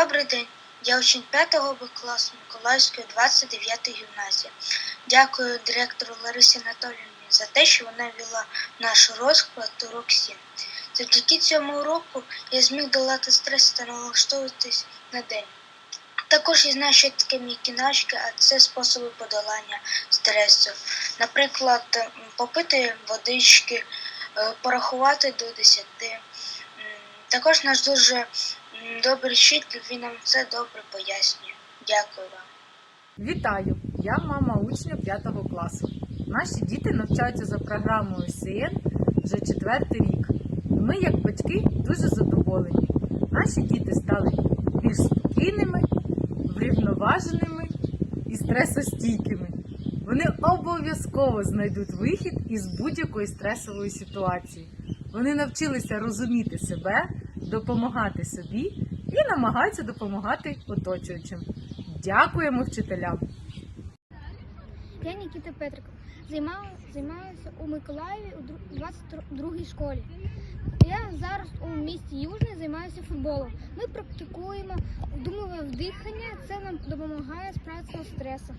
Добрий день. Я учень 5 Б класу Миколаївської 29 гімназії. Дякую директору Ларисі Анатоліївні за те, що вона вела наш розклад урок 7. Завдяки цьому уроку я зміг долати стрес та налаштовуватись на день. Також я знаю, що таке м'які а це способи подолання стресу. Наприклад, попити водички, е, порахувати до 10. Також наш дуже добрий вчитель, він нам це добре пояснює. Дякую вам. Вітаю! Я мама учня 5 класу. Наші діти навчаються за програмою СІН вже четвертий рік. Ми, як батьки, дуже задоволені. Наші діти стали більш спокійними, врівноваженими і стресостійкими. Вони обов'язково знайдуть вихід із будь-якої стресової ситуації. Вони навчилися розуміти себе, допомагати собі і намагаються допомагати оточуючим. Дякуємо вчителям! Я Нікіта Петриков. Займаю, займаюся у Миколаєві у дру- 22-й школі. Я зараз у місті Южне займаюся футболом. Ми практикуємо вдумливе вдихання. Це нам допомагає справитися з стресом.